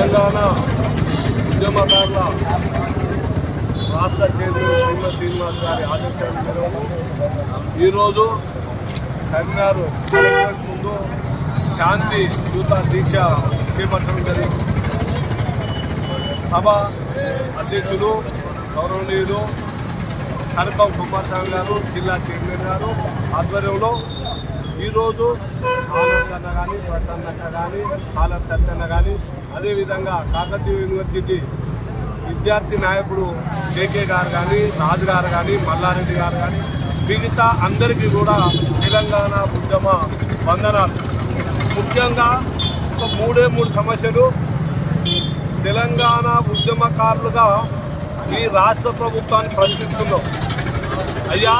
తెలంగాణ ఉద్యమకారుల రాష్ట్ర చైర్మన్ శ్రీమ శ్రీనివాస్ గారి ఆదేశాల మేరకు ఈరోజు కరీంనగర్ కలెక్టరేట్ ముందు శాంతి యూత దీక్ష చేపట్టడం జరిగింది. సభ అధ్యక్షులు గౌరవనీయులు కనకం కుమారస్వామి గారు జిల్లా చైర్మన్ గారు ఆధ్వర్యంలో ఈరోజు ఆనంద్ కానీ ప్రశాంత్ కానీ కాలర్ సత్యన్న కానీ అదేవిధంగా కాకతీయ యూనివర్సిటీ విద్యార్థి నాయకుడు జేకే గారు కానీ రాజు గారు కానీ మల్లారెడ్డి గారు కానీ మిగతా అందరికీ కూడా తెలంగాణ ఉద్యమ వందనాలు. ముఖ్యంగా ఒక మూడే మూడు సమస్యలు. తెలంగాణ ఉద్యమకారులుగా ఈ రాష్ట్ర ప్రభుత్వాన్ని ప్రశ్నిస్తున్నాం అయ్యా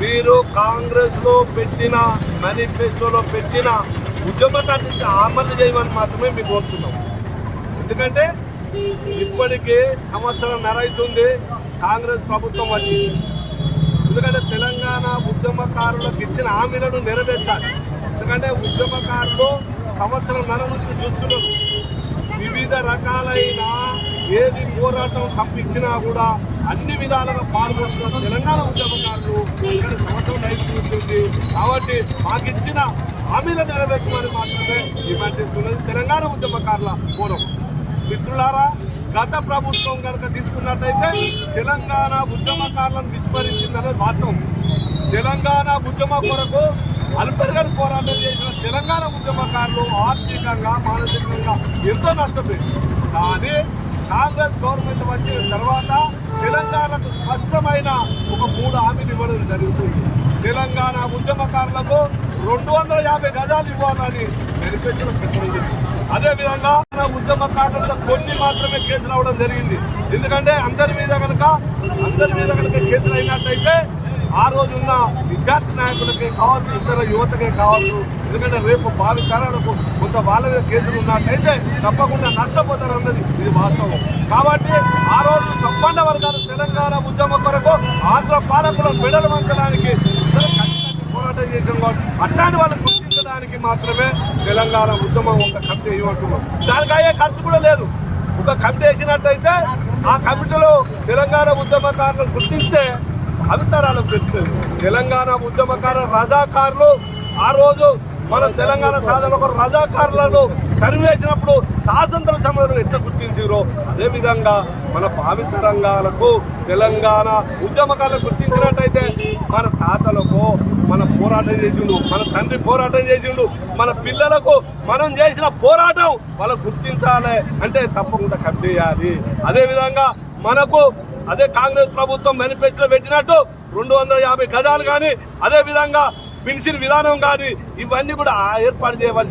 మీరు కాంగ్రెస్లో పెట్టిన మేనిఫెస్టోలో పెట్టిన ఉద్యమకాన్ని అమలు చేయమని మాత్రమే మీకు కోరుతున్నాం. ఎందుకంటే ఇప్పటికే సంవత్సరం నరైతుంది కాంగ్రెస్ ప్రభుత్వం వచ్చింది. ఎందుకంటే తెలంగాణ ఉద్యమకారులకు ఇచ్చిన హామీలను నెరవేర్చాలి. ఎందుకంటే ఉద్యమకారులు సంవత్సరం నర నుంచి చూస్తున్నారు. వివిధ రకాలైన ఏది పోరాటం తప్పించినా కూడా అన్ని విధాలుగా పాల్గొంటున్న తెలంగాణ ఉద్యమకారులు ఇక్కడ సంవత్సరం అయిపోతుంది కాబట్టి మాకు ఇచ్చిన హామీలను నెరవేర్చమని మాత్రమే డిమాండ్ తెలంగాణ ఉద్యమకారుల పూర్వం మిత్రులారా గత ప్రభుత్వం కనుక తీసుకున్నట్టయితే తెలంగాణ ఉద్యమకారులను విస్మరించిందనేది వాస్తవం తెలంగాణ ఉద్యమ కొరకు అల్పరిగని పోరాటం చేసిన తెలంగాణ ఉద్యమకారులు ఆర్థికంగా మానసికంగా ఎంతో నష్టపోయింది కానీ కాంగ్రెస్ గవర్నమెంట్ వచ్చిన తర్వాత తెలంగాణకు స్పష్టమైన ఒక మూడు హామీలు ఇవ్వడం జరుగుతుంది తెలంగాణ ఉద్యమకారులకు రెండు వందల యాభై గజాలు ఇవ్వాలని నిరూపించడం పెట్టడం అదేవిధంగా మన ఉద్యమకారులతో కొన్ని మాత్రమే కేసులు అవ్వడం జరిగింది. ఎందుకంటే అందరి మీద కనుక అందరి మీద కనుక కేసులు అయినట్టయితే ఆ రోజున్న విద్యార్థి నాయకులకి కావచ్చు ఇతర యువతకే కావచ్చు ఎందుకంటే రేపు భావి తరాలకు కొంత వాళ్ళ మీద కేసులు ఉన్నట్టయితే తప్పకుండా నష్టపోతారన్నది ఇది వాస్తవం. కాబట్టి ఆ రోజు సంపన్న తెలంగాణ ఉద్యమం కొరకు ఆంధ్ర పాలకుల మెడలు వంచడానికి పోరాటం చేసిన వాళ్ళు అట్లాంటి వాళ్ళని గుర్తించడానికి మాత్రమే తెలంగాణ ఉద్యమం ఒక కమిటీ ఇవ్వట్టున్నాం దానికి అయ్యే ఖర్చు కూడా లేదు. ఒక కమిటీ వేసినట్టయితే ఆ కమిటీలో తెలంగాణ ఉద్యమకారులను గుర్తిస్తే అంతరాలు పెరుగుతుంది తెలంగాణ ఉద్యమకారుల రజాకారులు ఆ రోజు మన తెలంగాణ సాధన ఒక రజాకారులను తరివేసినప్పుడు స్వాతంత్ర సమయంలో ఎట్లా గుర్తించారో అదేవిధంగా మన భావితరంగాలకు తెలంగాణ ఉద్యమకాలను గుర్తించినట్టయితే మన తాతలకు మన పోరాటం చేసిండు మన తండ్రి పోరాటం చేసిండు మన పిల్లలకు మనం చేసిన పోరాటం వాళ్ళు గుర్తించాలి అంటే తప్పకుండా కట్టేయాలి అదేవిధంగా మనకు అదే కాంగ్రెస్ ప్రభుత్వం మేనిఫెస్టో పెట్టినట్టు రెండు వందల యాభై గజాలు కానీ అదేవిధంగా పెన్షన్ విధానం కానీ ఇవన్నీ కూడా ఏర్పాటు చేయవలసి